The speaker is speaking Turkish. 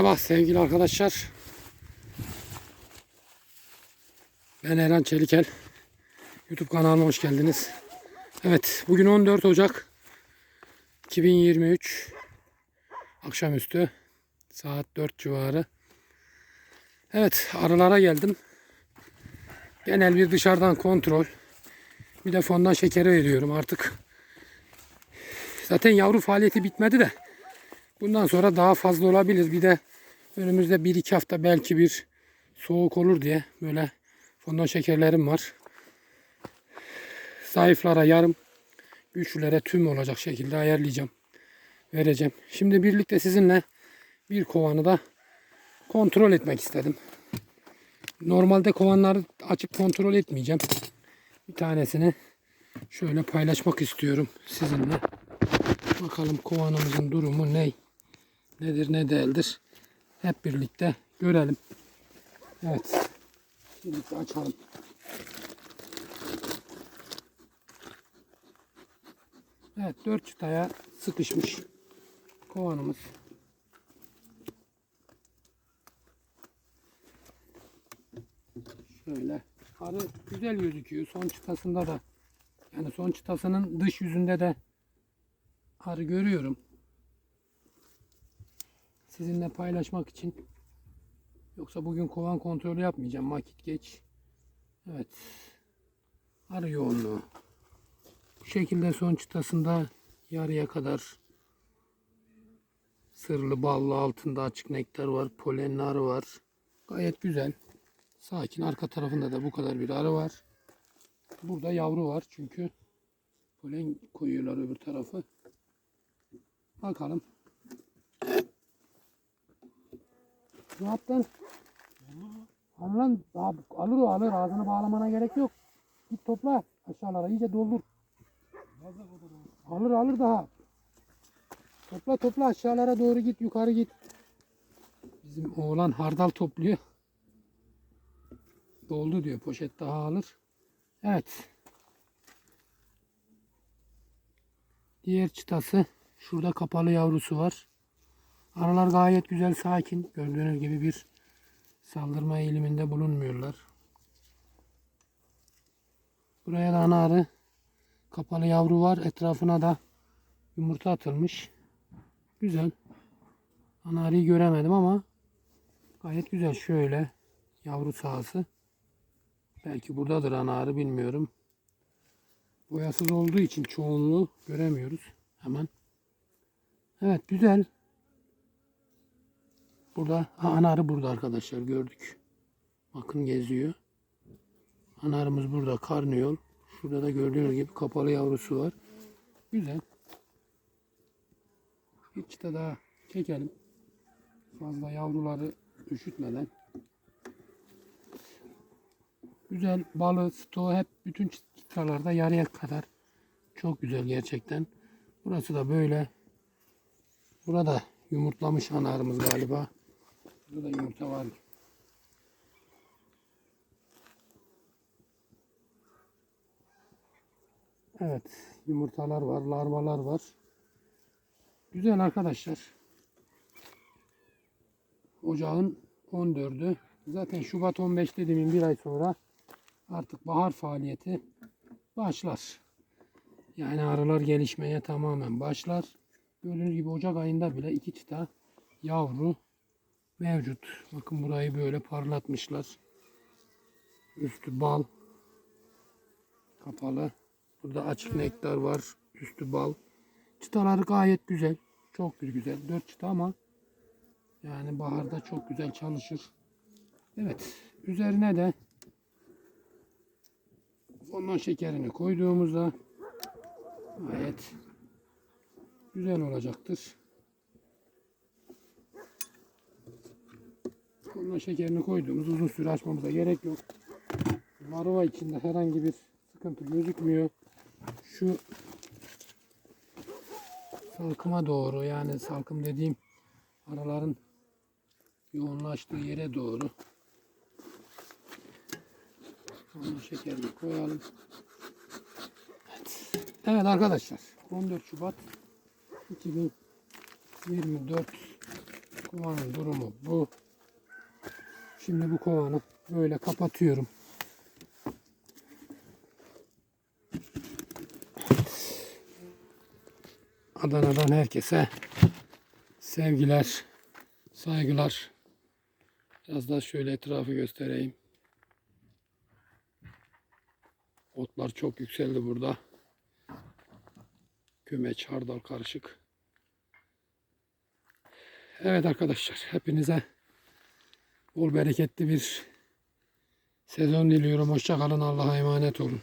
sevgili arkadaşlar. Ben Eren Çelikel. YouTube kanalıma hoş geldiniz. Evet, bugün 14 Ocak 2023 akşamüstü saat 4 civarı. Evet, arılara geldim. Genel bir dışarıdan kontrol. Bir de fondan şekeri veriyorum artık. Zaten yavru faaliyeti bitmedi de Bundan sonra daha fazla olabilir. Bir de önümüzde 1-2 hafta belki bir soğuk olur diye böyle fondon şekerlerim var. Zayıflara yarım, güçlülere tüm olacak şekilde ayarlayacağım. Vereceğim. Şimdi birlikte sizinle bir kovanı da kontrol etmek istedim. Normalde kovanları açıp kontrol etmeyeceğim. Bir tanesini şöyle paylaşmak istiyorum sizinle. Bakalım kovanımızın durumu ne? Nedir ne değildir? Hep birlikte görelim. Evet. Birlikte açalım. Evet dört çıtaya sıkışmış kovanımız. Şöyle. Arı güzel gözüküyor. Son çıtasında da yani son çıtasının dış yüzünde de arı görüyorum. Sizinle paylaşmak için. Yoksa bugün kovan kontrolü yapmayacağım. Vakit geç. Evet. Arı yoğunluğu. Bu şekilde son çıtasında yarıya kadar sırlı ballı altında açık nektar var. Polenli arı var. Gayet güzel. Sakin. Arka tarafında da bu kadar bir arı var. Burada yavru var çünkü polen koyuyorlar öbür tarafı. Bakalım. Ne yaptın? Al alır o alır. Ağzını bağlamana gerek yok. Git topla. Aşağılara iyice doldur. Alır alır daha. Topla topla aşağılara doğru git. Yukarı git. Bizim oğlan hardal topluyor. Doldu diyor. Poşet daha alır. Evet. Diğer çıtası. Şurada kapalı yavrusu var. Aralar gayet güzel sakin. Gördüğünüz gibi bir saldırma eğiliminde bulunmuyorlar. Buraya da ana arı kapalı yavru var. Etrafına da yumurta atılmış. Güzel. Ana arıyı göremedim ama gayet güzel. Şöyle yavru sahası. Belki buradadır ana arı bilmiyorum. Boyasız olduğu için çoğunluğu göremiyoruz hemen. Evet güzel. Burada ha, ana arı burada arkadaşlar gördük. Bakın geziyor. Ana arımız burada karnıyol. Şurada da gördüğünüz gibi kapalı yavrusu var. Güzel. Bir çıta daha çekelim. Fazla yavruları üşütmeden. Güzel balı, stoğu hep bütün çıtalarda yarıya kadar. Çok güzel gerçekten. Burası da böyle. Burada yumurtlamış anarımız galiba. Burada da yumurta var. Evet, yumurtalar var, larvalar var. Güzel arkadaşlar. Ocağın 14'ü. Zaten Şubat 15 dediğimin bir ay sonra artık bahar faaliyeti başlar. Yani arılar gelişmeye tamamen başlar. Gördüğünüz gibi Ocak ayında bile iki çıta yavru mevcut. Bakın burayı böyle parlatmışlar. Üstü bal. Kapalı. Burada açık nektar var. Üstü bal. Çıtaları gayet güzel. Çok güzel. Dört çıta ama yani baharda çok güzel çalışır. Evet. Üzerine de ondan şekerini koyduğumuzda gayet güzel olacaktır. Ondan şekerini koyduğumuz uzun süre açmamıza gerek yok. Varova içinde herhangi bir sıkıntı gözükmüyor. Şu salkıma doğru yani salkım dediğim araların yoğunlaştığı yere doğru Ondan şekerini koyalım. Evet. evet arkadaşlar 14 Şubat 2024 Kovanın durumu bu. Şimdi bu kovanı böyle kapatıyorum. Adana'dan herkese sevgiler, saygılar. Biraz daha şöyle etrafı göstereyim. Otlar çok yükseldi burada. Kümeç, hardal karışık. Evet arkadaşlar hepinize bol bereketli bir sezon diliyorum. Hoşça kalın. Allah'a emanet olun.